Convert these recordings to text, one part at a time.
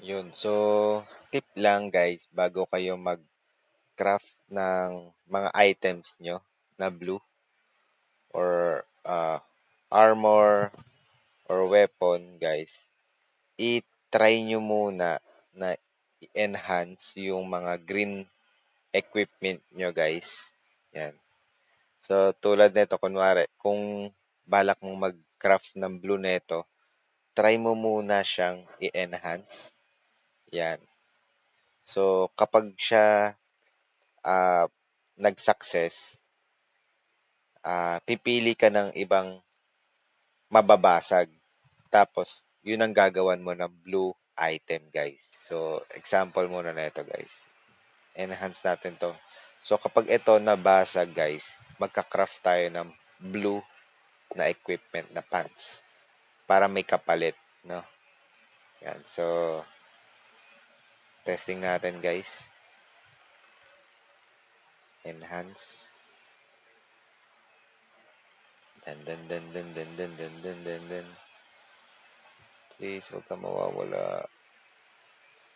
Yun. So, tip lang guys, bago kayo mag-craft ng mga items nyo na blue or uh, armor or weapon guys, i-try nyo muna na i-enhance yung mga green equipment nyo guys. Yan. So, tulad nito, kunwari, kung balak mong mag-craft ng blue neto, try mo muna siyang i-enhance. Yan. So, kapag siya uh, nag-success, uh, pipili ka ng ibang mababasag. Tapos, yun ang gagawan mo ng blue item, guys. So, example muna na ito, guys. Enhance natin to. So, kapag ito nabasag, guys, magka-craft tayo ng blue na equipment na pants para may kapalit, no? Yan. So, testing natin, guys. Enhance. Dan, dan, dan, dan, dan, dan, dan, dan, dan, dan. Please, huwag ka mawawala.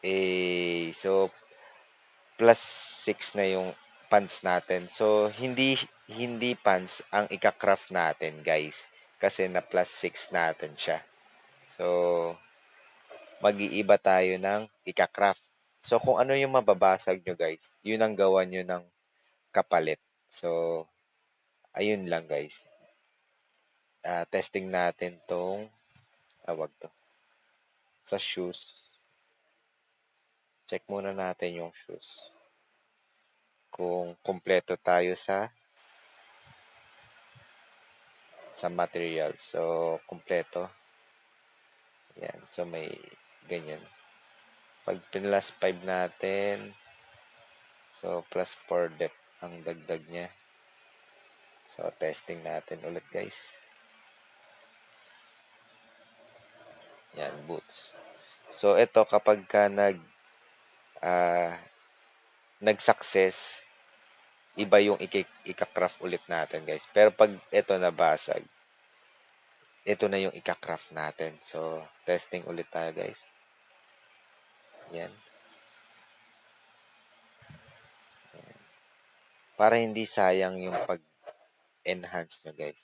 Eh, so, plus 6 na yung pants natin. So, hindi hindi pants ang ika-craft natin, guys. Kasi na plus 6 natin siya. So, mag-iiba tayo ng ika-craft. So, kung ano yung mababasag nyo, guys, yun ang gawa nyo ng kapalit. So, ayun lang, guys. Uh, testing natin tong, awag ah, to, sa shoes. Check muna natin yung shoes kung kumpleto tayo sa sa material. So, kumpleto. Yan. So, may ganyan. Pag plus 5 natin, so, plus 4 depth ang dagdag niya. So, testing natin ulit, guys. Yan, boots. So, ito kapag ka nag uh, nag-success, iba yung ika-craft ulit natin, guys. Pero pag ito nabasag, ito na yung ika-craft natin. So, testing ulit tayo, guys. Yan. Yan. Para hindi sayang yung pag-enhance nyo, guys.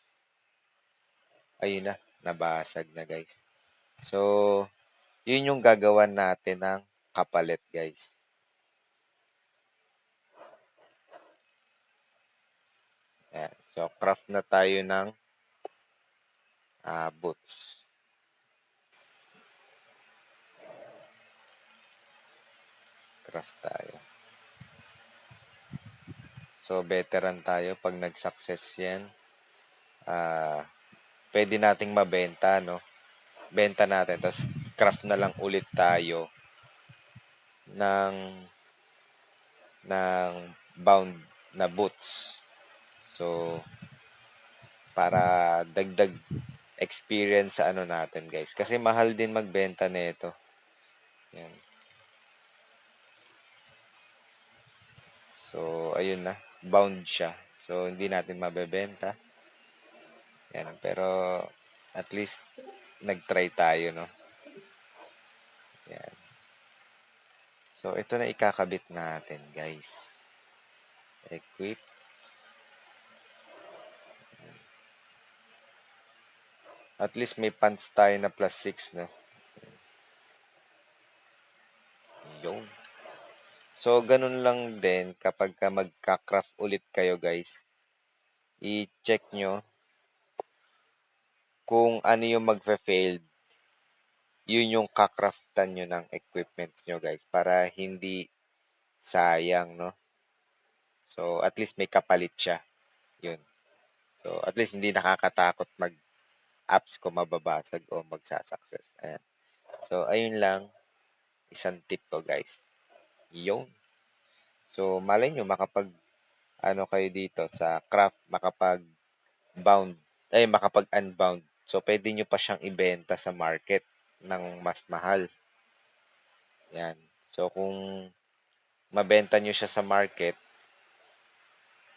Ayun na, nabasag na, guys. So, yun yung gagawan natin ng kapalit, guys. Ayan. So, craft na tayo ng uh, boots. Craft tayo. So, veteran tayo pag nag-success yan. Uh, pwede nating mabenta, no? Benta natin. Tapos, craft na lang ulit tayo ng ng bound na boots. So, para dagdag experience sa ano natin, guys. Kasi mahal din magbenta nito. Yan. So, ayun na. Bound siya. So, hindi natin mabebenta. Yan. Pero, at least, nag-try tayo, no? Yan. So, ito na ikakabit natin, guys. Equip. At least may pants tayo na plus 6 no. Yun. So, ganun lang din kapag ka magka-craft ulit kayo guys. I-check nyo kung ano yung magfe-failed. Yun yung kakraftan nyo ng equipments nyo guys. Para hindi sayang no. So, at least may kapalit siya. Yun. So, at least hindi nakakatakot mag apps ko mababasag o magsasucess. Ayan. So, ayun lang. Isang tip ko, guys. Yun. So, malay nyo, makapag, ano kayo dito sa craft, makapag bound, ay, makapag unbound. So, pwede nyo pa siyang ibenta sa market ng mas mahal. Yan. So, kung mabenta nyo siya sa market,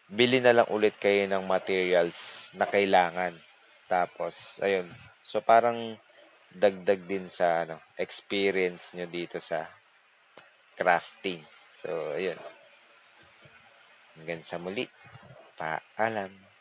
bili na lang ulit kayo ng materials na kailangan tapos, ayun. So, parang dagdag din sa ano, experience nyo dito sa crafting. So, ayun. Hanggang sa muli. Paalam.